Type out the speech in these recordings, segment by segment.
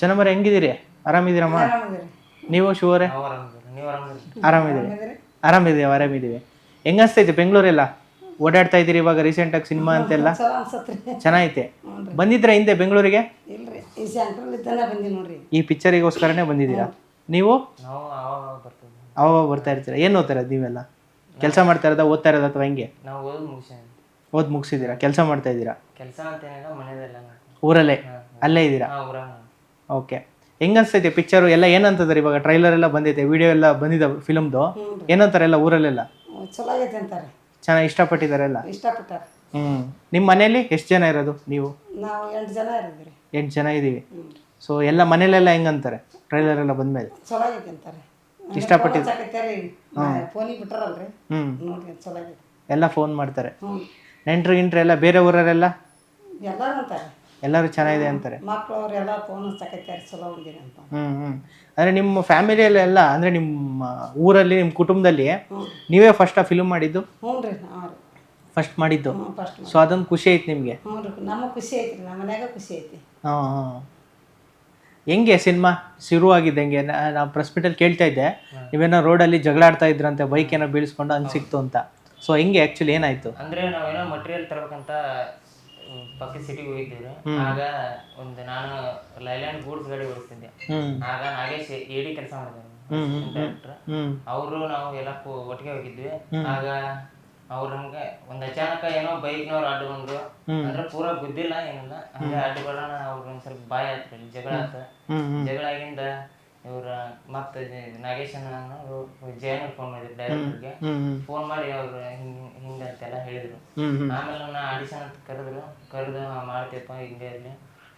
ಚೆನ್ನಮ್ಮರೆ ಹೆಂಗಿದ್ದೀರಿ? ಆರಾಮಿದ್ದೀರಮ್ಮ? ನೀವು ಶಿವರೇ? ನಾವು ಆರಾಮಿದ್ದೀರಿ? ಆರಾಮಿದ್ದೀವಿ. ಆರಾಮಿದ್ದೀವಿ ಹೆಂಗ ಅನ್ಸ್ತೈತೆ ಬೆಂಗಳೂರೆಲ್ಲ? ಓಡಾಡ್ತಾ ಇದ್ದೀರಿ ಇವಾಗ ರೀಸೆಂಟಾಗಿ ಸಿನಿಮಾ ಅಂತೆಲ್ಲ? ಚೆನ್ನಾಗೈತೆ. ಬಂದಿದ್ರ ಹಿಂದೆ ಬೆಂಗಳೂರಿಗೆ? ಈ ಸೆಂಟ್ರಲ್ ಇದ್ದಲ್ಲ ಬಂದಿ ನೋಡ್ರಿ. ಈ ಪಿಕ್ಚರಿಗೋಸ್ಕರನೇ ಬಂದಿದ್ದೀರಾ? ನೀವು? ಅವಾಗ ಬರ್ತಾ ಇರ್ತೀರಾ? ಏನು ಓದ್ತಾ ಇರೋದು ನೀವೆಲ್ಲ? ಕೆಲಸ ಮಾಡ್ತಾ ಇರೋದಾ ಓದ್ತಾ ಇರೋದಾ ಅಥವಾ ಹೆಂಗೆ? ನಾವು ಓದ್ ಮುಗಿಸಿದೀರಾ? ಮುಗಿಸಿದ್ದೀರಾ ಕೆಲಸ ಮಾಡ್ತಾ ಇದ್ದೀರಾ? ಊರಲ್ಲೇ? ಅಲ್ಲೇ ಇದ್ದೀರಾ? ಓಕೆ. ಹೆಂಗ್ ಅನ್ಸ್ತೈತೆ ಪಿಕ್ಚರ್ ಎಲ್ಲ ಏನಂತದಾರೆ ಇವಾಗ ಟ್ರೈಲರ್ ಎಲ್ಲ ಬಂದೈತೆ ವಿಡಿಯೋ ಎಲ್ಲ ಬಂದಿದೆ ಫಿಲ್ಮ್ದು ಏನಂತಾರೆ ಎಲ್ಲ ಊರಲ್ಲೆಲ್ಲ? ಚಲೋ ಆಗೈತೆ ಅಂತಾರೆ. ಚೆನ್ನಾಗಿ ಇಷ್ಟಪಟ್ಟಿದ್ದಾರೆ ಎಲ್ಲ? ಇಷ್ಟಪಟ್ಟಾರೆ. ಹ್ಞೂ ನಿಮ್ಮ ಮನೇಲಿ ಎಷ್ಟು ಜನ ಇರೋದು ನೀವು? ನಾವು ಎಂಟು ಜನ ಇರೋದ್ರಿ. ಎಂಟು ಜನ ಇದ್ದೀವಿ ಸೊ ಎಲ್ಲ ಮನೇಲೆಲ್ಲ ಹೆಂಗಂತಾರೆ? ಟ್ರೈಲರ್ ಎಲ್ಲ ಬಂದ್ಮೇಲೆ? ಚಲೋ ಆಗೈತೆ ಅಂತಾರೆ ಇಷ್ಟಪಟ್ಟಿದ್ದು. ಫೋನಿಗೆ ಬಿಟ್ಟಾರಲ್ರಿ ಹ್ಞೂ ನೋಡಿ ಚಲೋ ಆಗೈತೆ ಎಲ್ಲ ಫೋನ್ ಮಾಡ್ತಾರೆ. ನೆಂಟ್ರು ಗಿಂಟ್ರು ಎಲ್ಲ ಬೇರೆ ಊರಲ್ಲೆಲ್ಲ? ಎಲ್ಲರೂ ಅಂತಾರೆ. ಎಲ್ಲರೂ ಚೆನ್ನಾಗಿದೆ ಅಂತಾರೆ. ಮಕ್ಕಳು ಅವ್ರೆಲ್ಲ ಫೋನ್ ಚಲೋ ಬಂದಿರಿ ಅಂತ. ಹ್ಞೂ ಹ್ಞೂ ಅಂದರೆ ನಿಮ್ಮ ಫ್ಯಾಮಿಲಿಯಲ್ಲೆಲ್ಲ ಅಂದರೆ ನಿಮ್ಮ ಊರಲ್ಲಿ ನಿಮ್ಮ ಕುಟುಂಬದಲ್ಲಿ ನೀವೇ ಫಸ್ಟ್ ಆ ಫಿಲ್ಮ್ ಮಾಡಿದ್ದು? ಹ್ಞೂ ರೀ ಹಾಂ ರೀ. ಫಸ್ಟ್ ಮಾಡಿದ್ದು? ಹ್ಞೂ ಫಸ್ಟ್ ಸೊ ಅದೊಂದು ಖುಷಿ ಐತೆ ನಿಮಗೆ? ಹ್ಞೂ ರೀ ನಮಗೆ ಖುಷಿ ನಮ್ಮ ಮನ್ಯಾಗ ಖುಷಿ ಐತಿ. ಹಾಂ ಹಾಂ. ಹೆಂಗೆ ಸಿನಿಮಾ ಶುರುವಾಗಿದ್ದು ಹೆಂಗೆ? ನಾವು ಪ್ರೆಸ್ ಮೀಟಲ್ಲಿ ಕೇಳ್ತಾ ಇದ್ದೆ. ನೀವೇನೋ ರೋಡಲ್ಲಿ ಜಗಳ ಆಡ್ತಾ ಇದ್ರಂತೆ ಬೈಕ್ ಏನೋ ಬೀಳಿಸ್ಕೊಂಡು ಅನ್ಸಿಕ್ತು ಸಿಕ್ತು ಅಂತ. ಸೊ ಹೆಂಗೆ ಆ್ಯಕ್ಚುಲಿ ಏನಾಯಿತು? ಅಂದ್ರೆ ನಾವೇನೋ ಮಟೀರಿಯಲ್ ತರ್ಬೇಕಂತ ಹ್ಮ್, ಪಕ್ಕದ ಸಿಟಿಗೆ ಹೋಗಿದ್ದೀವಿ ಆಗ ಒಂದು ನಾನು ಲೈಲ್ಯಾಂಡ್ ಗೂಡ್ಸ್ ಗಾಡಿ ಓಡಿಸ್ತಿದ್ದೆ. ಆಗ ನಾಗೇಶ್ ಎಡಿ ಕೆಲಸ ಮಾಡಿದ್ರು ಡೈರೆಕ್ಟರ್ ಅವರು ನಾವು ಎಲ್ಲ ಒಟ್ಟಿಗೆ ಹೋಗಿದ್ವಿ. ಆಗ ಅವ್ರ ನಮ್ಗೆ ಒಂದ್ ಅಚಾನಕ ಏನೋ ಬೈಕ್ನವ್ರು ಅಡ್ಡ ಬಂದ್ರು. ಅಂದ್ರೆ ಪೂರಾ ಗುದ್ದಿಲ್ಲ ಏನಿಲ್ಲ. ಹಂಗೆ ಅಡ್ಡ ಬರೋಣ ಅವ್ರ ಒಂದ್ ಸ್ವಲ್ಪ ಬಾಯ್ ಆತ್ರಿ ಜಗಳ ಆತ. ಜಗಳ ಆಗಿಂದ ಇವ್ರ ಮತ್ತೆ ನಾಗೇಶನ ಜಯನ ಫೋನ್ ಮಾಡಿದ್ರು ಡೈರೆಕ್ಟರ್ಗೆ ಫೋನ್ ಮಾಡಿ ಅವ್ರು ಹಿಂಗ್ ಹಿಂಗ ಅಂತೆಲ್ಲ ಹೇಳಿದ್ರು. ಆಮೇಲೆ ನಾ ಆಡಿಷನ್ ಅಂತ ಕರೆದ್ರು. ಕರೆದು ಮಾಡ್ತೀಯಪ್ಪ ಹಿಂಗೆ ಇರ್ಲಿ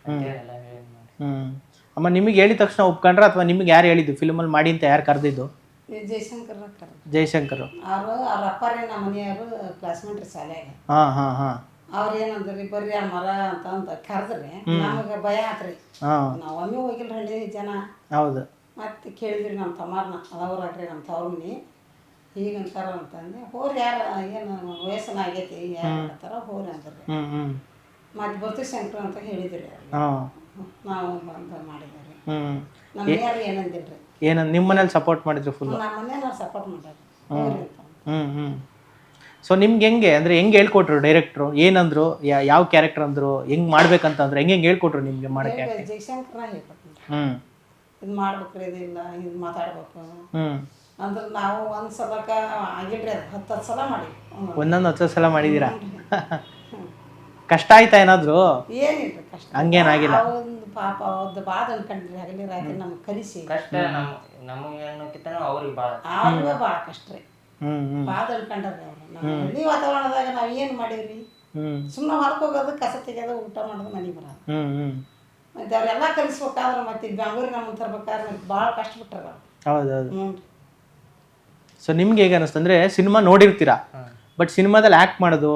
ಅಂತೇಳೆಲ್ಲ ಹೇಳಿ ಮಾಡಿ ಅಮ್ಮ ನಿಮಗೆ ಹೇಳಿದ ತಕ್ಷಣ ಒಪ್ಕೊಂಡ್ರ ಅಥವಾ ನಿಮಗೆ ಯಾರು ಹೇಳಿದ್ದು? ಫಿಲ್ಮಲ್ಲಿ ಮಾಡಿ ಅಂತ ಯಾರು ಕರೆದಿದ್ದು? ಈ ಜಯಶಂಕರ್ ಅಕ್ಕಾರ ಜಯಶಂಕರ್ ಅವರು ಅವ್ರ ಅಪ್ಪಾರೇ ನಮ್ಮ ಮನೆಯವರು ಕ್ಲಾಸ್ಮೇಟ್ ಶಾಲೆಗೆ ಹಾಂ ಹಾಂ ಹಾಂ. ಅವ್ರು ಏನಂದ್ರಿ ಬರ್ರಿ ಆ ಮರ ಅಂತ ಅಂತ ಕರೆದ್ರಿ ನಮಗೆ ಭಯ ಆತ್ರಿ. ನಾವು ಒಮ್ಮೆ ಹೋಗಿಲ್ಲ ಹಳ್ಳಿ ಜನ. ಹೌದು. ಮತ್ತೆ ಕೇಳಿದ್ರಿ ನಮ್ಮ ತಮ್ಮಾರನ ಅದವ್ರಾಗ್ರಿ ನಮ್ಮ ತವ್ರಮ್ಮನಿ ಮನೆ ಹೀಗಂತಾರ ಅಂತಂದು ಹೋರಿ ಯಾರು ಏನು ವಯಸ್ಸನ ಆಗೈತಿ ಯಾರು ಹೇಳ್ತಾರ ಹೋರಿ ಅಂದ್ರಿ. ಮತ್ತೆ ಬರ್ತೀವಿ ಶಂಕರ ಅಂತ ಹೇಳಿದ್ರಿ. ನಾವು ಬಂದು ಮಾಡಿದ್ರಿ ನಮ್ಮ ಯಾರು ಏನಂದಿಲ್ರಿ? ಏನ ನಿಮ್ಮ ಮನೇಲಿ ಸಪೋರ್ಟ್ ಮಾಡಿದ್ರು ಫುಲ್ ನಮ್ಮ ಮನೇಲಿ ಸಪೋರ್ಟ್ ಮಾಡ್ಯಾರ. ಹೋರಿ ಅಂತ. ಹ್ಞೂ ಹ್ಞೂ ಸೊ ನಿಮ್ಗೆ ಹೆಂಗೆ? ಅಂದರೆ ಹೆಂಗೆ ಹೇಳ್ಕೊಟ್ರು ಡೈರೆಕ್ಟ್ರು ಏನಂದ್ರು? ಯಾವ ಕ್ಯಾರೆಕ್ಟರ್ ಅಂದ್ರು? ಹೆಂಗೆ ಮಾಡ್ಬೇಕಂತ ಅಂದ್ರೆ ಹೆಂಗೆ ಹೆಂಗೆ ಹೇಳ್ಕೊಟ್ರು ನಿಮಗೆ ಮಾಡೋಕ್ಕೆ? ಹೇಳಿ ಜಯಶಂಕರ ಹೇಳ್ಕೊಟ್ರಿ ಹ್ಞೂ ಇದು ಮಾಡ್ಬೇಕ್ರಿ ಇದಿಲ್ಲ ಇದು ಮಾತಾಡ್ಬೇಕು. ಹ್ಞೂ ಅಂದ್ರೆ ನಾವು ಒಂದು ಸಲಕ ಆಗಿಲ್ರಿ ಅದು ಹತ್ತು ಹತ್ತು ಸಲ ಮಾಡಿ ಒಂದೊಂದು ಹತ್ತು ಸಲ ಮಾಡಿದ್ದೀರಾ ಕಷ್ಟ ಆಯ್ತಾ ಏನಾದ್ರು? ಏನಿಲ್ಲ ಕಷ್ಟ. ಹಂಗೇನಾಗಿಲ್ಲ ಒಂದು ಪಾಪ ಅವ್ರದ್ದು ಬಾದ ಅನ್ಕೊಂಡ್ರಿ ಹಗಲಿ ರಾತ್ರಿ ನಮ್ಗೆ ಕಲಿಸಿ ಕಷ್ಟ ನಮ್ ನಮಗೆ ಅನ್ನೋಕ್ಕಿಂತ ಅವ್ರಿಗೆ ಭಾಳ ಅವ್ರಿಗೆ ಭಾಳ ಕಷ್ಟ ರೀ. ಹ್ಞೂ ಬಾದ ಅನ್ಕೊಂಡ್ರಿ ಅವ್ರು. ಹಳ್ಳಿ ವಾತಾವರಣದಾಗ ನಾವು ಏನು ಮಾಡೀವ್ರಿ? ಸುಮ್ಮನೆ ಹೊರಕೋಗೋದು ಹೋಗೋದು ಕಸ ತೆಗೆಯೋದು ಊಟ ಮಾಡೋದು ಮನೆಗೆ ಬರೋದು. ಹ್ಞೂ ಮತ್ತೆ ಅವರೆಲ್ಲ ಕಲಿಸ್ಬೇಕಾದ್ರೆ ಮತ್ತೆ ಬೆಂಗಳೂರಿಗೆ ನಮ್ಮನ್ನು ತರ್ಬೇಕಾದ್ರೆ ಮತ್ತೆ ಭಾಳ ಕಷ್ಟಪಟ್ಟಾರ ಅವ್ರು. ಹೌದು ಹೌದು ಹ್ಞೂ ಸೊ ನಿಮ್ಗೆ ಹೇಗೆ ಅನಿಸ್ತಂದ್ರೆ ಅಂದರೆ ಸಿನಿಮಾ ನೋಡಿರ್ತೀರಾ? ಬಟ್ ಸಿನಿಮಾದಲ್ಲಿ ಆ್ಯಕ್ಟ್ ಮಾಡೋದು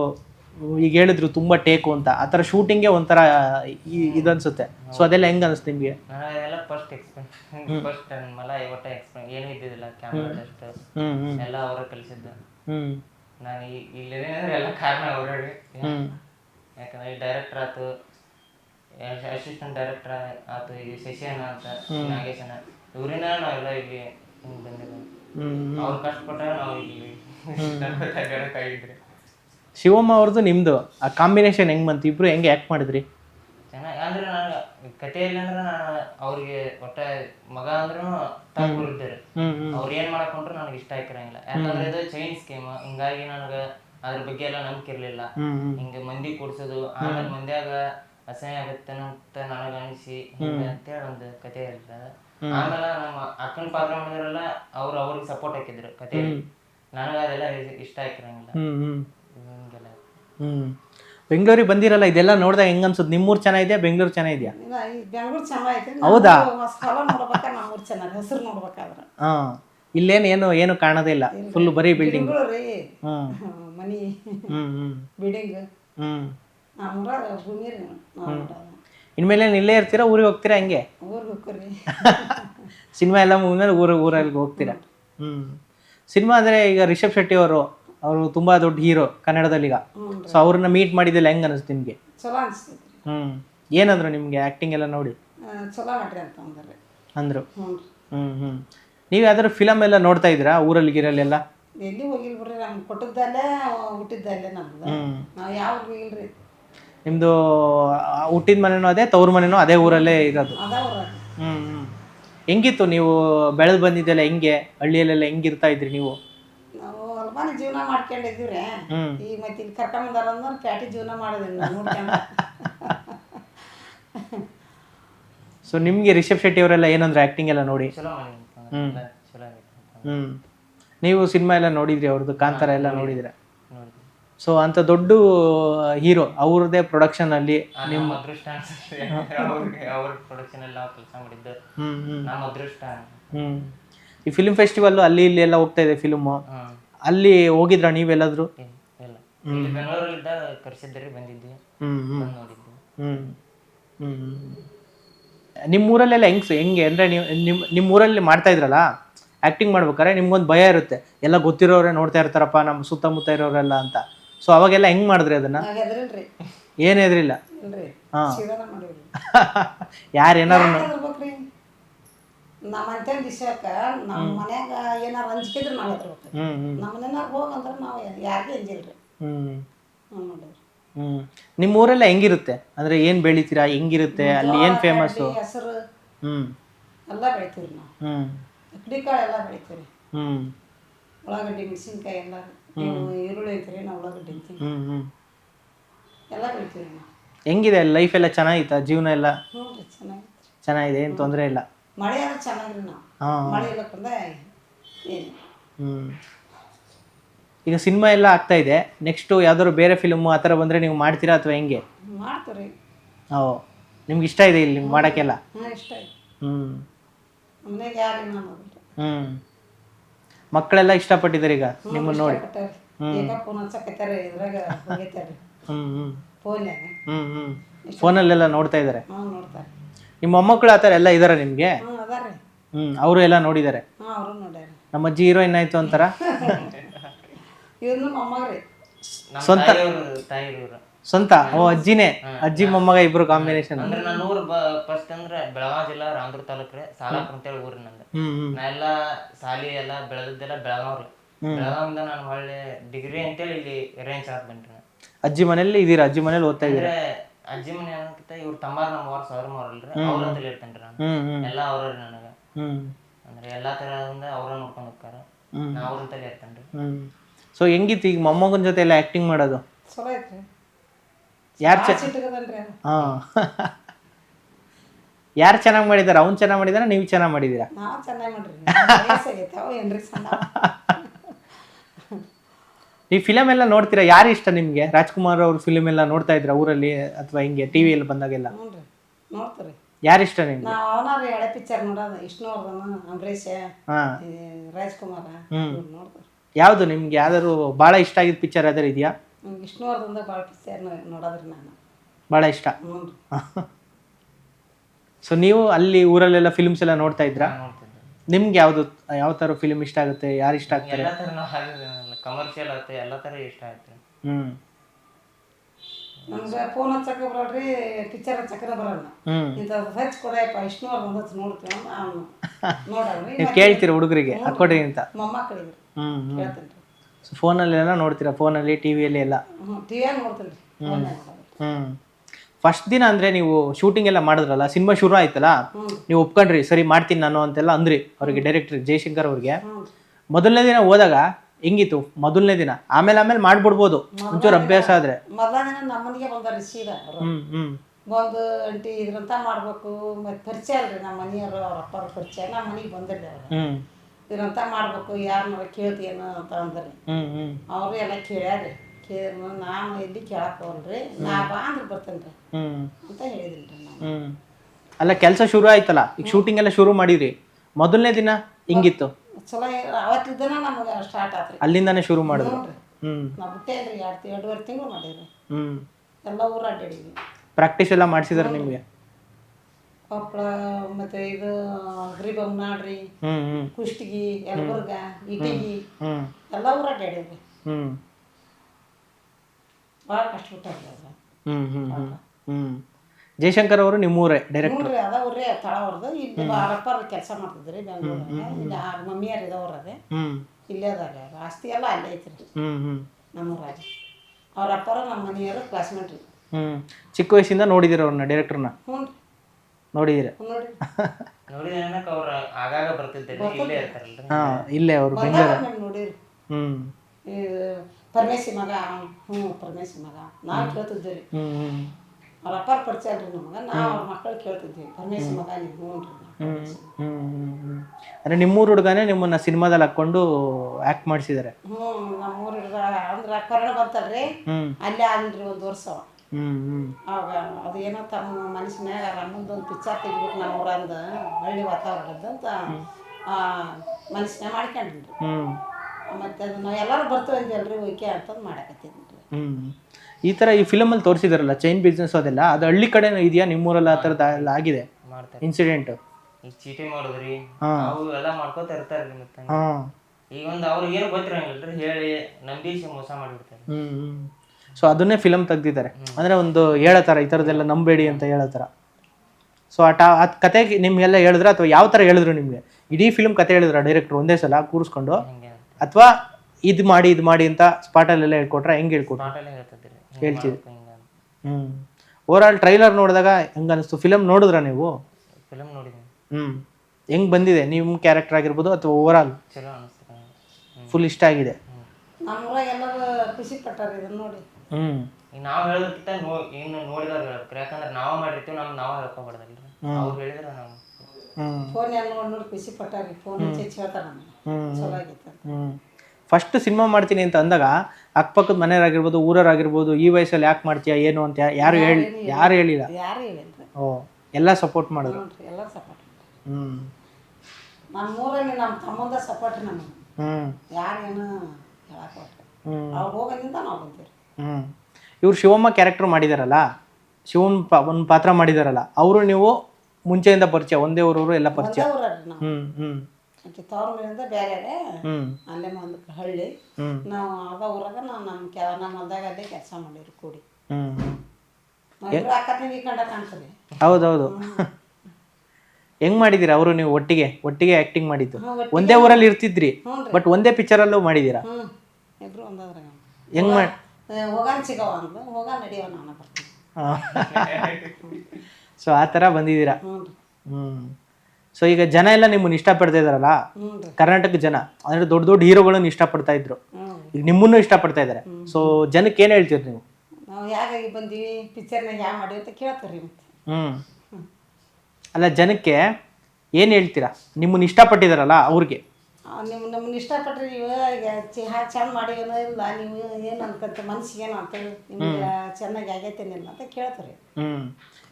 ಈಗ ಹೇಳಿದ್ರು ತುಂಬಾ ಟೇಕು ಅಂತ. ಆ ಥರ ಶೂಟಿಂಗೇ ಒಂಥರ ಇದನ್ಸುತ್ತೆ. ಇದು ಅನ್ಸುತ್ತೆ ಸೊ ಅದೆಲ್ಲ ಹೆಂಗ್ ಅನಿಸ್ತು ನಿಮಗೆ ಅದೆಲ್ಲ ಫಸ್ಟ್ ಎಕ್ಸ್ಪೀರಿಯನ್ಸ್ ಫಸ್ಟ್ ಮಲ ಒಟ್ಟ ಎಕ್ಸ್ಪೀರಿಯನ್ಸ್ ಏನೂ ಇದ್ದಿದ್ದಿಲ್ಲ ಕ್ಯಾಮ್ರಾ ಟೆಸ್ಟ್ ಎಲ್ಲ ಅವರ ಕಲಿಸಿದ್ದು. ನಾನು ಈ- ಇಲ್ಲಿದೇನಂದ್ರೆ ಎಲ್ಲ ಕಾರಣ ಅವರೇ ಯಾಕಂದ್ರೆ ಈ ಡೈರೆಕ್ಟರ್ ಆತು ಅಸಿಸ್ಟೆಂಟ್ ಡೈರೆಕ್ಟರ್ ಆತು ಈ ಶಶಿಯಣ್ಣ ಅಂತ ನಾಗೇಶನ ಇವರಿಂದ ನಾವೆಲ್ಲ ಇಲ್ಲಿ ಹ್ಞೂ ಅವ್ರು ಕಷ್ಟಪಟ್ಟ ನಾವು ಇಲ್ಲಿ ಆಗಿದ್ರಿ ಶಿವಮ್ಮ ಅವ್ರದ್ದು ನಿಮ್ಮದು ಆ ಕಾಂಬಿನೇಷನ್ ಹೆಂಗ್ ಬಂತು? ಇಬ್ರು ಹೆಂಗೆ ಆ್ಯಕ್ಟ್ ಮಾಡಿದ್ರಿ? ಚೆನ್ನಾಗಿ ಅಂದ್ರೆ ನಾನು ಕಥೆಯಲ್ಲಿ ಅಂದ್ರೆ ನಾನು ಅವ್ರಿಗೆ ಒಟ್ಟ ಮಗ ಅಂದ್ರೂ ಇದ್ದಾರೆ. ಹ್ಞೂ ಹ್ಞೂ ಅವ್ರು ಏನ್ ಮಾಡ್ಕೊಂಡ್ರು ನನಗೆ ಇಷ್ಟ ಆಗಿರಂಗಿಲ್ಲ. ಯಾಕಂದ್ರೆ ಇದು ಚೈನ್ ಸ್ಕೀಮ್ ಹಿಂಗಾಗಿ ನನಗೆ ಅದ್ರ ಬಗ್ಗೆ ಎಲ್ಲ ನಂಬಿಕೆ ಇರ್ಲಿಲ್ಲ. ಹಿಂಗ ಮಂದಿ ಕೊಡ್ಸೋದು. ಆಮೇಲೆ ಮಂದ್ಯಾಗ ಅಸಹ್ಯ ಆಗತ್ತೆ ಅಂತ ನನಗ ಅನಿಸಿ ಅಂತೇಳಿ ಒಂದು ಕಥೆ ಹೇಳ್ತಾರೆ ಆಮೇಲೆ ನಮ್ಮ ಅಕ್ಕನ ಪಾತ್ರ ಮಾಡಿದ್ರಲ್ಲ ಅವ್ರು ಅವ್ರಿಗೆ ಸಪೋರ್ಟ್ ಹಾಕಿದ್ರು ಕಥೆ ನನಗ ಅದೆಲ್ಲ ಇಷ್ಟ ಆಗಿರಂಗಿಲ್ಲ. ಹ್ಞೂ ಬೆಂಗಳೂರಿಗೆ ಬಂದಿರಲ್ಲ ಇದೆಲ್ಲ ನೋಡಿದಾಗ ಹೆಂಗೆ ಅನ್ಸುತ್ತೆ? ನಿಮ್ಮೂರು ಚೆನ್ನಾಗಿದೆಯಾ ಬೆಂಗಳೂರು ಚೆನ್ನಾಗಿದೆಯಾ ಬೆಂಗಳೂರು ಚೆನ್ನಾಗೈತೆ. ಹೌದಾ? ಸ್ಥಳ ನೋಡ್ಬೇಕಾದ್ರೆ ನಮ್ಮೂರು ಚೆನ್ನಾಗಿ ಹೆಸರು ನೋಡ್ಬೇಕಾದ್ರೆ. ಹಾಂ. ಇಲ್ಲೇನು ಏನು ಏನು ಕಾಣೋದೇ ಇಲ್ಲ. ಫುಲ್ ಬರೀ ಬಿಲ್ಡಿಂಗ್ ಬೆಂಗಳೂರು ಮನಿ. ಬಿಲ್ಡಿಂಗ್. ಹ್ಞೂ ನಮ್ಮೂರಾಗ ಭೂಮಿ ರೀ ನಾವು ನೋಡೋದು. ಇನ್ಮೇಲೆ ಇಲ್ಲೇ ಇರ್ತೀರಾ? ಊರಿಗೆ ಹೋಗ್ತೀರಾ ಹಂಗೆ? ಊರಿಗೆ ಹೋಗ್ರಿ ಸಿನಿಮಾ ಎಲ್ಲ ಮುಗಿದ್ಮೇಲೆ ಊರ ಊರಲ್ಲಿ ಹೋಗ್ತೀರಾ? ಹ್ಞೂ ಸಿನಿಮಾ ಅಂದರೆ ಈಗ ರಿಷಬ್ ಶೆಟ್ಟಿ ಅವರು ಅವರು ತುಂಬಾ ದೊಡ್ಡ ಹೀರೋ ಕನ್ನಡದಲ್ಲಿ ಈಗ ಸೊ ಅವ್ರನ್ನ ಮೀಟ್ ಮಾಡಿದ್ದೆಲ್ಲ ಹೆಂಗ್ ಅನಿಸ್ತು ನಿಮಗೆ? ಚಲೋ ಅನಿಸ್ತೈತಿ ಹ್ಞೂ ಏನಂದ್ರು ನಿಮಗೆ ಆಕ್ಟಿಂಗ್ ಎಲ್ಲ ನೋಡಿ? ಚಲೋ ಮಾಡ್ರಿ ಅಂತ ಅಂದ್ರೆ. ಅಂದರು? ಹ್ಮ್ ಹ್ಞೂ ನೀವು ಯಾವ್ದಾದ್ರು ಫಿಲಮ್ ಎಲ್ಲ ನೋಡ್ತಾ ಇದ್ದೀರಾ ಊರಲ್ಲಿ ಗಿರಲ್ಲೆಲ್ಲ ಎಲ್ಲಿ? ಹೋಗಿಲ್ಲ ಬಿಡ್ರಿ ನಮ್ಗೆ ಕೊಟ್ಟದ್ದಲ್ಲೇ ಹುಟ್ಟಿದ್ದಲ್ಲೇ ನಮ್ದು. ನಾವು ಯಾವ ಹೋಗಿಲ್ರಿ ನಿಮ್ಮದು ಹುಟ್ಟಿದ ಮನೆನೂ ಅದೇ ತವ್ರ ಮನೆನೂ ಅದೇ ಊರಲ್ಲೇ ಇರೋದು? ಹ್ಮ್ ಹ್ಮ್. ಹೆಂಗಿತ್ತು ನೀವು ಬೆಳೆದು ಬಂದಿದ್ದೆಲ್ಲ ಹೆಂಗೆ? ಹಳ್ಳಿಯಲ್ಲೆಲ್ಲ ಹೆಂಗಿರ್ತಾ ಇದ್ರಿ ನೀವು? ಅಲ್ಮಾನಿ ಜೀವನ ಮಾಡ್ಕೊಂಡಿದ್ದೀವ್ರಿ. ಹ್ಮ್. ಈಗ ಮತ್ತೆ ಇಲ್ಲಿ ಕರ್ಕೊಂಬಂದಾರ ಅಂದ್ರೆ ಪ್ಯಾಟಿ ಜೀವನ ಮಾಡೋದಿಲ್ಲ ನೋಡ್ಕೊಂಡು. ಸೊ ನಿಮಗೆ ರಿಷಬ್ ಶೆಟ್ಟಿ ಅವರೆಲ್ಲ ಏನಂದ್ರೆ ಆ್ಯಕ್ಟಿಂಗ್ ಎಲ್ಲ ನೋಡಿ? ಹ್ಞೂ ನೀವು ಸಿನಿಮಾ ಎಲ್ಲ ನೋಡಿದ್ರಿ ಅವ್ರದ್ದು? ಕಾಂತಾರ ಎಲ್ಲ ನೋಡಿದ್ರೆ? ಸೊ ಅಂತ ದೊಡ್ಡ ಹೀರೋ ಅವ್ರದೇ ಪ್ರೊಡಕ್ಷನ್ ಅಲ್ಲಿ ನಿಮ್ಮ ಅದೃಷ್ಟ ಅವ್ರ ಪ್ರೊಡಕ್ಷನ್ ಎಲ್ಲ ಕೆಲಸ ಮಾಡಿದ್ದು. ನಮ್ಮ ಅದೃಷ್ಟ ಹ್ಞೂ ಈ ಫಿಲ್ಮ್ ಫೆಸ್ಟಿವಲ್ ಅಲ್ಲಿ ಇಲ್ಲಿ ಎಲ್ಲ ಹೋಗ್ತಾ ಇದೆ ಫಿಲ್ಮು ಹ್ಮ್ ಅಲ್ಲಿ ಹೋಗಿದ್ರಾ ನೀವೆಲ್ಲಾದ್ರೂ? ಇಲ್ಲ. ಕರ್ಸಿದ್ರಿ ಬಂದಿದ್ವಿ ಬಂದು ನೋಡಿದ್ವಿ ನಿಮ್ಮ ಊರಲ್ಲೆಲ್ಲ ಹೆಂಗ್ಸ್ ಹೆಂಗೆ ಅಂದ್ರೆ ನೀವು ನಿಮ್ಮ ನಿಮ್ಮ ಊರಲ್ಲಿ ಮಾಡ್ತಾ ಇದ್ರಲ್ಲ? ಆ್ಯಕ್ಟಿಂಗ್ ಮಾಡ್ಬೇಕಾದ್ರೆ ನಿಮ್ಗೊಂದು ಭಯ ಇರುತ್ತೆ. ಎಲ್ಲ ಗೊತ್ತಿರೋರೆ ನೋಡ್ತಾ ಇರ್ತಾರಪ್ಪ ನಮ್ಮ ಸುತ್ತಮುತ್ತ ಇರೋರೆಲ್ಲ ಅಂತ. ಸೊ ಅವಾಗೆಲ್ಲ ಹೆಂಗ್ ಮಾಡಿದ್ರಿ ಅದನ್ನ? ಹೆದರಿಲ್ರಿ. ಏನು ಎದ್ರಿಲ್ಲ ಇಲ್ರಿ. ಹಾಂ. ಮಾಡಿವ್ರಿ ಯಾರು ಏನಾರು ನಮ್ಮ ಅಂತೇಳಿ ವಿಷಯಕ್ಕೆ ನಮ್ಮ ಮನ್ಯಾಗ ಏನಾರ ಅಂಜಿಕಿದ್ರೆ ನಾವು ಹೆದರ್ಬೇಕು. ನಮ್ಮ ಮನೆಯಾಗ ಹೋಗಂದ್ರೆ ನಾವು ಯಾರಿಗೆ ಅಂಜಿಲ್ರಿ. ಹ್ಞೂ ನೋಡಿವ್ರಿ ನಿಮ್ಮ ಊರೆಲ್ಲ ಹೆಂಗಿರುತ್ತೆ? ಅಂದ್ರೆ ಏನು ಬೆಳಿತೀರಾ? ಹೆಂಗಿರುತ್ತೆ? ಅಲ್ಲಿ ಏನು ಫೇಮಸ್ ಹೆಸರು. ಹ್ಞೂ ಎಲ್ಲ ಬೆಳಿತೀವಿ ನಾವು. ಹ್ಞೂ ಅಕ್ಕಡಿ ಕಾಳು ಎಲ್ಲ ಬೆಳಿತೀವಿ ಹ್ಞೂ ಉಳ್ಳಾಗಡ್ಡಿ ಮೆಣಸಿನ್ಕಾಯಿ ಎಲ್ಲ. ನೀವು ಈರುಳ್ಳಿ ಅಂತೀರಿ ನಾವು ಉಳ್ಳಾಗಡ್ಡಿ ಅಂತೀವಿ. ಹ್ಮ್ ಹ್ಞೂ ಎಲ್ಲ ಬೆಳಿತೀವಿ ನಾವು. ಹೆಂಗಿದೆ? ಲೈಫ್ ಎಲ್ಲ ಚೆನ್ನಾಗಿತ್ತಾ? ಜೀವನ ಎಲ್ಲ? ಹ್ಞೂ ರೀ ಚೆನ್ನಾಗಿ ಚೆನ್ನಾಗಿದೆ? ಏನು ತೊಂದರೆ ಇಲ್ಲ? ಮಳೆ ಆದ್ರೆ ಚೆನ್ನಾಗಿರಿ ನಾವು. ಮಳೆ ಇಲ್ಲಕ್ಕಂದ್ರೆ ಏನು? ಈಗ ಸಿನಿಮಾ ಎಲ್ಲ ಆಗ್ತಾ ಇದೆ. ನೆಕ್ಸ್ಟು ಯಾವ್ದಾದ್ರು ಬೇರೆ ಫಿಲ್ಮು ಆ ಥರ ಬಂದರೆ ನೀವು ಮಾಡ್ತೀರಾ ಅಥವಾ ಹೆಂಗೆ? ಮಾಡ್ತಾರೆ. ಓ ನಿಮ್ಗೆ ಇಷ್ಟ ಇದೆ ಇಲ್ಲಿ ಮಾಡೋಕ್ಕೆಲ್ಲ? ಹಾಂ ಇಷ್ಟ ಆಯ್ತು ಹ್ಞೂ ಮನೆಗೆ ಯಾರು ಅನ್ನೋದಿಲ್ಲ. ಹ್ಞೂ ಮಕ್ಕಳೆಲ್ಲ ಇಷ್ಟಪಟ್ಟಿದ್ದಾರೆ ಈಗ ನಿಮ್ಮನ್ನು ನೋಡಿ. ಫೋನ್ ಹಚ್ಚಕತ್ತಾರೆ ಇದ್ರಾಗ ಹೋಗೈತಾರೆ ಹ್ಞೂ ಹ್ಞೂ ಫೋನ್ಯಾಗ ಹ್ಞೂ ಹ್ಞೂ ಫೋನಲ್ಲೆಲ್ಲ ನೋಡ್ತಾ ಇದ್ದಾರೆ. ನೋಡ್ತಾರೆ. ನಿಮ್ಮ ಮೊಮ್ಮಕ್ಕಳು ಆ ಥರ ಎಲ್ಲ ಇದಾರ ನಿಮಗೆ? ಹ್ಞೂ ಅದಾರ ರೀ ಹ್ಞೂ ಅವರು ಎಲ್ಲ ನೋಡಿದಾರೆ? ಹಾಂ ಅವರು ನೋಡ್ಯಾರ ನಮ್ಮ ಅಜ್ಜಿ ಹೀರೋಯಿನ್ ಆಯ್ತು ಅಂತಾರ? ಸ್ವಂತ ಮೊಮ್ಮಗ ರೀ ನಮ್ಮ ತಾಯಿಯವರು ತಾಯಿಯವರು. ಸ್ವಂತ? ಓ ಅಜ್ಜಿನೇ? ಅಜ್ಜಿ ಮೊಮ್ಮಗ ಇಬ್ರು ಕಾಂಬಿನೇಷನ್ ಅಂದ್ರೆ ನನ್ನ ಊರು ಫಸ್ಟ್ ಅಂದ್ರೆ ಬೆಳಗಾವಿ ಜಿಲ್ಲಾ ರಾಮದುರ್ಗ ತಾಲೂಕ್ ರೀ ಸಾಲಾಪುರ ಅಂತೇಳಿ ಊರು ನಂದು. ಹ್ಞೂ ಹ್ಞೂ ನಾ ಎಲ್ಲ ಸಾಲಿ ಎಲ್ಲ ಬೆಳೆದದ್ದೆಲ್ಲ ಬೆಳಗಾವ್ ರೀ ಬೆಳಗಾವಿಂದ ನಾನು ಹೊಳ್ಳಿ ಡಿಗ್ರಿ ಅಂತೇಳಿ ಇಲ್ಲಿ ರೇಂಜ್ ಆಗಿ ಬಂದ್ರಿ. ಅಜ್ಜಿ ಮನೇಲಿ ಇದೀರಾ? ಅಜ್ಜಿ ಮನೇಲಿ ಓದ್ತಾ ಇದ್ದೀರಾ ಅಂದ್ರೆ ಅಜ್ಜಿ ಮನೆ ಅನ್ನೋಕ್ಕಿಂತ ಇವ್ರ ತಮ್ಮಾರ ನಮ್ಮ ಅವ್ರ ಸೌರ ಅವ್ರಲ್ರಿ ಅವ್ರ ಅಂತ ಇರ್ತೇನ್ರಿ ನಾನು. ಎಲ್ಲಾ ಹ್ಞೂ ಎಲ್ಲ ಅವ್ರ ನನಗೆ. ಅಂದ್ರೆ ಎಲ್ಲಾ ತರದಿಂದ ಅವ್ರ ನೋಡ್ಕೊಂಡು ಹೋಗ್ತಾರ. ಹ್ಮ್. ನಾ ಅವ್ರ ಅಂತೇಳಿ ಇರ್ತೇನ್ರಿ ಹ್ಞೂ ಸೊ ಹೆಂಗಿತ್ತು ಈಗ ಮೊಮ್ಮಗನ ಜೊತೆ ಎಲ್ಲ ಆಕ್ಟಿಂಗ್ ಮಾಡೋದು? ಚಲೋ ಐತ್ರಿ. ಯಾರು ಚ ಸಿಟ್ಟಗದನ್ರಿ ಅವ್ನು. ಹಾಂ. ಯಾರು ಚೆನ್ನಾಗಿ ಮಾಡಿದಾರೆ? ಅವ್ನು ಚೆನ್ನಾಗಿ ಮಾಡಿದಾರ ನೀವು ಚೆನ್ನಾಗಿ ಮಾಡಿದ್ದೀರಾ ನಾವು ಚೆನ್ನಾಗಿ ಮಾಡ್ರಿ ವಯಸ್ಸಾಗೈತೆ ಅವ ಏನ್ರಿ ಸಣ್ಣ ಈ ಫಿಲಮ್ ಎಲ್ಲ ನೋಡ್ತೀರಾ? ಯಾರು ಇಷ್ಟ ನಿಮಗೆ? ರಾಜ್ಕುಮಾರ್ ಅವ್ರ ಫಿಲಮ್ ಎಲ್ಲ ನೋಡ್ತಾ ಇದ್ರ ಊರಲ್ಲಿ ಅಥವಾ ಹಿಂಗೆ ಟಿವಿ ಅಲ್ಲಿ ಬಂದಾಗೆಲ್ಲ? ಹ್ಞೂ ರೀ. ನೋಡ್ತೀರಿ. ಯಾರು ಇಷ್ಟ ನಿಮ್ಗೆ? ನಾವು ಅವನಾರ ಎಳೆ ಪಿಕ್ಚರ್ ನೋಡೋದು ವಿಷ್ಣುವರ್ಧನ ಅಂಬರೀಷ ಹಾಂ. ಈ ರಾಜ್ಕುಮಾರ. ಇವ್ರು ನೋಡ್ತಾರೆ. ಯಾವುದು ನಿಮ್ಗೆ? ಯಾವ್ದಾದ್ರು ಭಾಳ ಇಷ್ಟ ಆಗಿದ್ದ ಪಿಕ್ಚರ್ ಯಾವ್ದಾರು ಇದೆಯಾ? ನಂಗೆ ವಿಷ್ಣುವರ್ಧನ್ದ ಭಾಳ ಪಿಕ್ಚರ್ ನೋಡೋದ್ರಿ ನಾನು. ಭಾಳ ಇಷ್ಟ? ಹ್ಞೂ ರೀ. ಸೊ ನೀವು ಅಲ್ಲಿ ಊರಲ್ಲೆಲ್ಲ ಫಿಲ್ಮ್ಸ್ ಎಲ್ಲ ನೋಡ್ತಾ ಇದ್ರಾ? ನಿಮ್ಗೆ ಯಾವ್ದು ಯಾವ ತರ ಫಿಲ್ಮ್ ಇಷ್ಟ ಆಗುತ್ತೆ? ಯಾರು ಇಷ್ಟ ಆಗ್ತಾರೆ? ಎಲ್ಲಾ ತರ ನಾವು ಕಮರ್ಷಿಯಲ್ ಆಯ್ತು ಎಲ್ಲ ತರ ಇಷ್ಟ ಆಯ್ತು. ಹ್ಞೂ ನಮ್ಗೆ ಫೋನ್ ಹಚ್ಚಕ ಬರಲ್ರಿ ಪಿಕ್ಚರ್ ಹಚ್ಚಕ್ಕೆ ಬರಲ್ಲ. ಹ್ಞೂ ಇಂಥದ್ದು ಹಚ್ಚಿ ಕೊಡಯಪ್ಪ ವಿಷ್ಣುವರ್ಧನ್ ಹಚ್ಚಿ ನೋಡ್ತೀವಿ ಅವ್ನು ನೋಡಲ್ರಿ ನೀವು ಕೇಳ್ತೀರ ಹುಡುಗರಿಗೆ ಹಾಕೊಡಿ ಅಂತ. ಮೊಮ್ಮಕ್ಕಳಿಗೆ. ಹ್ಞೂ ಹ್ಞೂ ಹೇಳ್ತೀನಿ ರೀ. ಸೊ ಫೋನಲ್ಲೆಲ್ಲ ನೋಡ್ತೀರಾ? ಫೋನಲ್ಲಿ ಟಿ ವಿಯಲ್ಲಿ ಎಲ್ಲ? ಹ್ಞೂ ಟಿವಿಯಾಗ ನೋಡ್ತೀನಿ ರೀ. ಹ್ಞೂ ಫಸ್ಟ್ ದಿನ ಅಂದ್ರೆ ನೀವು ಶೂಟಿಂಗ್ ಎಲ್ಲ ಮಾಡಿದ್ರಲ್ಲ ಸಿನಿಮಾ ಶುರು ಆಯ್ತಲ್ಲ? ನೀವು ಒಪ್ಕೊಂಡ್ರಿ ಸರಿ ಮಾಡ್ತೀನಿ ನಾನು ಅಂತೆಲ್ಲ ಅಂದ್ರಿ ಅವ್ರಿಗೆ ಡೈರೆಕ್ಟರ್ ಜಯಶಂಕರ್ ಅವ್ರಿಗೆ. ಮೊದಲನೇ ದಿನ ಹೋದಾಗ ಹೆಂಗಿತ್ತು ಮೊದಲನೇ ದಿನ. ಆಮೇಲೆ ಆಮೇಲೆ ಮಾಡ್ಬಿಡ್ಬೋದು. ಒಂಚೂರು ಅಭ್ಯಾಸ ಆದ್ರೆ. ಮೊದಲ ದಿನ ನಮ್ಮ ಮನೆಗೆ ಬಂದಾರ ಸೀದಾ ಅವ್ರು. ಹ್ಮ್ ಹ್ಞೂ ಬಂದು ಅಂಟಿ ಇದ್ರಂತ ಮಾಡ್ಬೇಕು. ಮತ್ತೆ ಪರಿಚಯ ಅಲ್ರಿ ನಮ್ಮ ಮನೆಯವರು ಅವ್ರ ಅಪ್ಪರ ಪರಿಚಯ. ನಮ್ಮ ಮನೆಗೆ ಬಂದಿರ್ರಿ ಅವ್ರು. ಹ್ಞೂ ಇದ್ರಂತ ಮಾಡ್ಬೇಕು ಯಾರನ್ನಾರ ಕೇಳ್ತೀಯೇನು ಅಂತ ಅಂದ್ರಿ. ಹ್ಮ್ ಹ್ಮ್. ಅವರು ಎಲ್ಲ ಕೇಳ್ಯಾರಿ ಕೇಳಿದ್ರು ನಾನು ಇಲ್ಲಿ ಕೇಳಕ್ ಹೋಗ್ರಿ ನಾ ಬಾ ಅಂದ್ರೆ ಬರ್ತೇನೆ ರೀ ಹ್ಞೂ ಅಂತ ಹೇಳಿದ್ರಿ ನಾನು ಅಲ್ಲ ಕೆಲಸ ಶುರು ಆಯ್ತಲ್ಲ? ಈಗ ಶೂಟಿಂಗ್ ಎಲ್ಲ ಶುರು ಮಾಡಿರಿ ಮೊದಲನೇ ದಿನ ಹಿಂಗಿತ್ತು. ಚಲೋ ಅವತ್ತಿದ್ದನ ನಮಗೆ ಸ್ಟಾರ್ಟ್ ಆತ್ರಿ. ಅಲ್ಲಿಂದಾನೆ ಶುರು ಮಾಡಿದ್ರು. ಹ್ಮ್. ನಾ ಬಿಟ್ಟೇನ್ರಿ ಎರಡು ಎರಡುವರೆ ತಿಂಗಳು ಮಾಡೀರಿ ಹ್ಞೂ ಎಲ್ಲ ಊರು ಅಡ್ಡಾಡಿದ್ವಿ ಪ್ರಾಕ್ಟೀಸ್ ಎಲ್ಲ ಮಾಡಿಸಿದಾರೆ ನಿಮಗೆ? ಕೊಪ್ಪಳ ಮತ್ತೆ ಇದು ಅಗ್ರಿಬೊಮ್ಮನಾಡ್ರಿ ನಾಡ್ರಿ ಹ್ಮ್ ಕುಷ್ಟಗಿ ಯಲಬುರ್ಗ ಇಟಗಿ ಹ್ಮ್. ಎಲ್ಲ ಊರು ಅಡ್ಡಾಡಿದ್ವಿ ಹ್ಞೂ ಭಾಳ ಕಷ್ಟಪಟ್ಟಾರ್ರಿ ಹ್ಮ್ ಹ್ಮ್ ಹ್ಮ್. ಹ್ಞೂ ಜಯಶಂಕರ್ ಅವರು ನಿಮ್ಮೂರೇ ಡೈರೆಕ್ಟ್ ಹ್ಞೂ ರೀ ಅದಾವ್ರಿ ತಳ ಅವ್ರದ್ದು ಇಲ್ಲಿ ಅರಪ್ಪರ್ ಕೆಲಸ ಮಾಡ್ತಿದ್ರಿ ಬೆಂಗಳೂರಾಗ ಇಲ್ಲಿ ಆರು ಮಮ್ಮಿಯರ್ ಇದಾವ್ರಿ ಹ್ಮ್. ಇಲ್ಲೇ ಅದಾರ. ಅವ್ರ ಆಸ್ತಿ ಎಲ್ಲ ಅಲ್ಲೇ ಐತ್ರಿ. ಹ್ಮ್ ಹ್ಮ್. ನಮ್ಮೂರಾಗ ಅವ್ರ ಅಪ್ಪರ ನಮ್ಮ ಮನೆಯವರು ಕ್ಲಾಸ್ಮೇಟ್ ರೀ. ಹ್ಮ್. ಚಿಕ್ಕ ವಯಸ್ಸಿಂದ ನೋಡಿದಿರ ಅವ್ರನ್ನ ಡೈರೆಕ್ಟರ್ನ ಹ್ಞೂ ರೀ. ನೋಡಿದಿರ? ನೋಡ್ರಿ. ಅನ್ನಕ್ ಅವ್ರ ಆಗಾಗ ಬರ್ತಿದ್ರಿ ಇಲ್ಲೇ ಇರ್ತಾರಲ್ರಿ? ಹಾ ಇಲ್ಲೇ ಅವರು ಬಂದಾಗ ಒಮ್ಮೆ ನೋಡಿರಿ. ಹ್ಮ್. ಈ ಪರಮೇಶಿ ಮಗ ಹ್ಞೂ ಪರಮೇಶಿ ಮಗ. ನಾವು ಕೇಳ್ತಿದ್ದೆ ರೀ ಹ್ಮ್ ಹ್ಮ್. ಅವ್ರ ಅಪ್ಪಾರ ಪರಿಚಯ ಅಲ್ರಿ ನಮಗೆ ನಾವು ಅವ್ರ ಮಕ್ಕಳು ಕೇಳ್ತಿದ್ವಿ ಪರಮೇಶ್ವರ ಮಗ ನೀವು ಅಂದ್ರೆ ನಿಮ್ಮೂರು ಹುಡುಗನೇ ನಿಮ್ಮನ್ನ ಸಿನಿಮಾದಲ್ಲಿ ಹಾಕೊಂಡು ಆಕ್ಟ್ ಮಾಡಿಸಿದ್ದಾರೆ ಹ್ಞೂ ನಮ್ಮ ಊರ ಅಂದ್ರೆ ಕರೋಣ ಬಂತಲ್ರಿ? ಅಲ್ಲೇ ಆದ್ರಿ ಒಂದು ವರ್ಷ. ಅವಾಗ ಅದು ಏನೋ ತಮ್ಮ ಮನಸ್ಸಿನಾಗ ನಮ್ಮದೊಂದು ಪಿಕ್ಚರ್ ತೆಗಿಬಿಟ್ಟು ನಮ್ಮ ಊರಂದು ಹಳ್ಳಿ ವಾತಾವರಣದಂತ ಮನಸ್ಸಿನ ಮಾಡ್ಕೊಂಡ್ರಿ ಮತ್ತೆ ಅದು ನಾವು ಎಲ್ಲರೂ ಬರ್ತೀವಿ ಎಲ್ರಿಗೂ ಓಕೆ ಅಂತಂದು ಮಾಡಕತ್ತಿದ್ರಿ ಹ್ಮ್. ಈ ತರ ಈ ಫಿಲಮ್ ಅಲ್ಲಿ ತೋರಿಸಿದಾರಲ್ಲ ಚೈನ್ ಬಿಸ್ನೆಸ್ ಅದೆಲ್ಲ ಅದು ಹಳ್ಳಿ ಕಡೆ ಇದೆಯಾ ನಿಮ್ಮೂರಲ್ಲಿ ಆ ಥರದ್ದು ಎಲ್ಲ ಆಗಿದೆ? ಮಾಡ್ತಾರೆ. ಇನ್ಸಿಡೆಂಟ್ ಈಗ ಚೀಟಿ ಮಾಡುದ್ರಿ ಹಾ. ಅವು ಎಲ್ಲ ಮಾಡ್ಕೋತ ಇರ್ತಾರ್ರಿ ಮತ್ತೆ ಹಾ. ಈಗ ಒಂದು ಅವ್ರಿಗೆ ಏನು ಗೊತ್ತಿರಂಗಿಲ್ರಿ ಹೇಳಿ ನಂಬಿಸಿ ಮೋಸ ಮಾಡಿಬಿಡ್ತಾರೆ. ಹ್ಮ್ ಹ್ಮ್. ಸೊ ಅದನ್ನೇ ಫಿಲಮ್ ತೆಗ್ದಿದ್ದಾರೆ. ಅಂದ್ರೆ ಒಂದು ಹೇಳೋ ಥರ ಈ ಥರದ್ದೆಲ್ಲ ನಂಬೇಡಿ ಅಂತ ಹೇಳೋ ಥರ ಸೊ ಆ ಟಾ ಆ ಕತೆಗೆ ನಿಮ್ಗೆಲ್ಲ ಹೇಳಿದ್ರ ಅಥವಾ ಯಾವ ಥರ ಹೇಳಿದ್ರು ನಿಮಗೆ? ಇಡೀ ಫಿಲ್ಮ್ ಕತೆ ಹೇಳಿದ್ರ ಡೈರೆಕ್ಟ್ರು ಒಂದೇ ಸಲ ಕೂರಿಸ್ಕೊಂಡು? ಅಥವಾ ಇದು ಮಾಡಿ ಇದು ಮಾಡಿ ಅಂತ ಸ್ಪಾಟಲ್ಲೆಲ್ಲ ಹೇಳ್ಕೊಟ್ರೆ ಹೆಂಗೆ ಹೇಳ್ಕೊಟ್ರು? ಹೇಳ್ತಿದ್ರಿ. ಹ್ಮ್. ಓವರ್ ಆಲ್ ಟ್ರೈಲರ್ ನೋಡಿದಾಗ ಹೆಂಗ ಅನಿಸ್ತು? ಫಿಲಮ್ ನೋಡಿದ್ರ ನೀವು? ಫಿಲಮ್ ನೋಡಿದ್ವಿ ಹ್ಮ್. ಹೆಂಗ್ ಬಂದಿದೆ? ನಿಮ್ಮ ಕ್ಯಾರೆಕ್ಟರ್ ಆಗಿರ್ಬೋದು ಅಥವಾ ಓವರ್ ಆಲ್ ಚಲೋ ಅನಿಸ್ತು ಫುಲ್ ಇಷ್ಟ ಆಗಿದೆ. ಎಲ್ಲರೂ ಖುಷಿ ಪಟ್ಟಾರ ಇದನ್ನ ನೋಡಿ. ಹ್ಮ್. ಈಗ ನಾವು ಹೇಳೋದಕ್ಕಿಂತ ನೋ ಇನ್ನು ನೋಡಿದವ್ರು ಹೇಳ್ಬೇಕು. ಯಾಕಂದ್ರೆ ನಾವು ಮಾಡಿರ್ತೀವಿ ನಮ್ಗೆ ನಾವು ಹೇಳ್ಕೊಬಾರ್ದಲ್ರಿ ಅವ್ರು ಹೇಳಿದ್ರೆ ನಾವು ಫೋನ್ ನೋಡಿ ನೋಡಿ ಖುಷಿ ಪಟ್ಟಾರಿ ಫೋನ್ ಹಚ್ಚಿ ಹೇಳ್ತಾರ ನಮ್ಗೆ. ಚಲೋ ಫಸ್ಟ್ ಸಿನಿಮಾ ಮಾಡ್ತೀನಿ ಅಂತ ಅಂದಾಗ ಅಕ್ಕಪಕ್ಕದ ಮನೆಯವರಾಗಿರ್ಬೋದು ಊರವರಾಗಿರ್ಬೋದು ಈ ವಯಸ್ಸಲ್ಲಿ ಯಾಕೆ ಮಾಡ್ತೀಯಾ ಏನು ಅಂತ ಯಾರು ಹೇಳಿ ಯಾರು ಹೇಳಿಲ್ಲ. ಯಾರು ಹೇಳಿಲ್ರಿ. ಓ ಎಲ್ಲ ಸಪೋರ್ಟ್ ಮಾಡಿದ್ರು. ನೋಡ್ರಿ ಎಲ್ಲ ಸಪೋರ್ಟ್ ಹ್ಮ್. ನಮ್ಮ ಊರಲ್ಲಿ ನಮ್ಮ ತಮ್ಮಂದ ಸಪೋರ್ಟ್ ನಮಗೆ. ಹ್ಮ್. ಯಾರೇನು ಹೇಳಕ್ಕೆ ಅವ್ರು ಹೋಗೋದ್ರಿಂದ ನಾವು ಬಂತೀವಿ ಹ್ಮ್. ಇವ್ರು ಶಿವಮ್ಮ ಕ್ಯಾರೆಕ್ಟರ್ ಮಾಡಿದಾರಲ್ಲ ಶಿವನ್ ಪಾ ಒಂದು ಪಾತ್ರ ಮಾಡಿದಾರಲ್ಲ ಅವರು ನೀವು ಮುಂಚೆಯಿಂದ ಪರಿಚಯ ಒಂದೇ ಊರವರು ಎಲ್ಲ ಪರಿಚಯ. ಹ್ಮ್ ಹ್ಮ್. ಆಕೆ ತವ್ರ ಮನೆಯಿಂದ ಬೇರೆ ಹ್ಮ್. ಅಲ್ಲೇ ಒಂದು ಹಳ್ಳಿ. ನಾವು ಅದ ಊರಾಗ ನಾವು ನಮ್ಮ ಕೆ ನಮ್ಮ ಹೊಲ್ದಾಗ ಅದೇ ಕೆಲಸ ಮಾಡಿರು ಕೂಡಿ. ಹ್ಮ್ ಇಬ್ರು ಅಕ್ಕ ತಂಗಿ ಕಂಡ ಕಾಣ್ತದೆ. ಹೌದೌದು. ಹೆಂಗ್ ಮಾಡಿದಿರ ಅವರು ನೀವು ಒಟ್ಟಿಗೆ? ಒಟ್ಟಿಗೆ ಆಕ್ಟಿಂಗ್ ಮಾಡಿದ್ದು? ಒಂದೇ ಊರಲ್ಲಿ ಇರ್ತಿದ್ರಿ ಬಟ್ ಒಂದೇ ಪಿಕ್ಚರಲ್ಲೂ ಮಾಡಿದೀರಾ ಹ್ಮ್ ಇಬ್ರು ಒಂದಾದ್ರಾಗ ಹೆಂಗ್ ಮಾಡಿ ಹೋಗಾನ್ ಸಿಗವ ಅಂದ್ಲು. ಹೋಗಾನ್ ನಡಿಯವ ನಾನು ಬರ್ತೀನಿ. ಸೊ ಆ ಥರ ಬಂದಿದ್ದೀರಾ? ಹ್ಞೂ ಹ್ಮ್. ಸೊ ಈಗ ಜನ ಎಲ್ಲ ನಿಮ್ಮನ್ನ ಇಷ್ಟಪಡ್ತಾ ಇದಾರಲ್ಲ ಹ್ಞೂ ಕರ್ನಾಟಕ ಜನ ಅಂದ್ರೆ ದೊಡ್ಡ ದೊಡ್ಡ ಹೀರೋಗಳನ್ನ ಇಷ್ಟಪಡ್ತಾ ಇದ್ರು. ಹ್ಞೂ ಈಗ ನಿಮ್ಮನ್ನು ಇಷ್ಟಪಡ್ತಾ ಇದ್ದಾರೆ. ಸೊ ಜನಕ್ಕೆ ಏನು ಹೇಳ್ತೀರಿ ನೀವು? ನಾವು ಬಂದೀವಿ? ಪಿಕ್ಚರ್ನಾಗ ಯಾವ ಮಾಡಿ ಅಂತ ಕೇಳ್ತಾರೆ ಹ್ಮ್. ಅಲ್ಲ ಜನಕ್ಕೆ ಏನು ಹೇಳ್ತೀರಾ? ನಿಮ್ಮನ್ನ ಇಷ್ಟಪಟ್ಟಿದಾರಲ್ಲ ಅವ್ರಿಗೆ. ನಿಮ್ಮ ನಮ್ಮನ್ನ ಇಷ್ಟಪಟ್ರೆ ನೀವು ಈಗ ಚಹಾ ಚಂದ ಮಾಡಿವೇನೋ ಇಲ್ಲ ನೀವು ಏನು ಅನ್ಕಂತ ಮನ್ಸಿಗೆ ಏನು ಅಂತ ನಿಮ್ಗೆ ಚೆನ್ನಾಗಿ ಆಗೈತೇನಿಲ್ಲ ಅಂತ ಕೇಳ್ತಾರೆ. ಹ್ಮ್.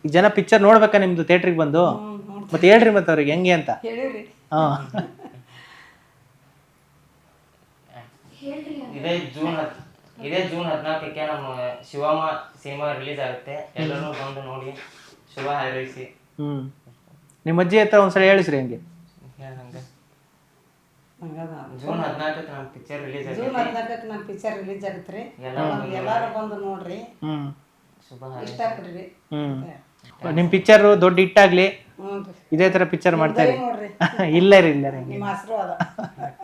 ಈಗ ಜನ ಪಿಕ್ಚರ್ ನೋಡ್ಬೇಕಾ ನಿಮ್ದು ಥಿಯೇಟ್ರಿಗೆ ಬಂದು? ಮತ್ತೆ ಹೇಳ್ರಿ ಮತ್ತೆ ಅವ್ರಿಗೆ ಹೆಂಗೆ ಅಂತ. ಹೇಳಿರಿ. ಹಾ. ಇದೇ ಜೂನ್ ಹತ್ ಇದೇ ಜೂನ್ ಹದಿನಾಲ್ಕಕ್ಕೆ ನಮ್ಮ ಶಿವಮ್ಮ ಸಿನಿಮಾ ರಿಲೀಸ್ ಆಗುತ್ತೆ. ಎಲ್ಲರೂ ಬಂದು ನೋಡಿ ಶುಭ ಹಾರೈಸಿ. ಹ್ಮ್. ನಿಮ್ಮ ಅಜ್ಜಿ ಹತ್ರ ಒಂದ್ಸಲ ಹೇಳಿಸ್ರಿ ಹೆಂಗೆ. ಹಂಗ. ಹಂಗದ. ಜೂನ್ ಹದಿನಾಲ್ಕಕ್ಕೆ ನಮ್ಮ ಪಿಕ್ಚರ್ ರಿಲೀಸ್ ಆಗುತ್ತೆ ಜೂನ್ ಹದಿನಾಲ್ಕಕ್ಕೆ ನಮ್ಮ ಪಿಕ್ಚರ್ ರಿಲೀಸ್ ಆಗುತ್ತೆ ರೀ ಎಲ್ಲರೂ ಬಂದು ನೋಡ್ರಿ. ಹಾರೈಸಿ ಇಷ್ಟಪಡ್ರಿ ನಿಮ್ಮ ಪಿಕ್ಚರ್ ದೊಡ್ಡ ಹಿಟ್ಟಾಗ್ಲಿ ಇದೇ ತರ ಪಿಕ್ಚರ್ ಮಾಡ್ತಾರೆ ನೋಡ್ರಿ. ಇಲ್ಲ ರೀ ಇಲ್ಲ ರೀ ನಿಮ್ಮ ಆಶೀರ್ವಾದ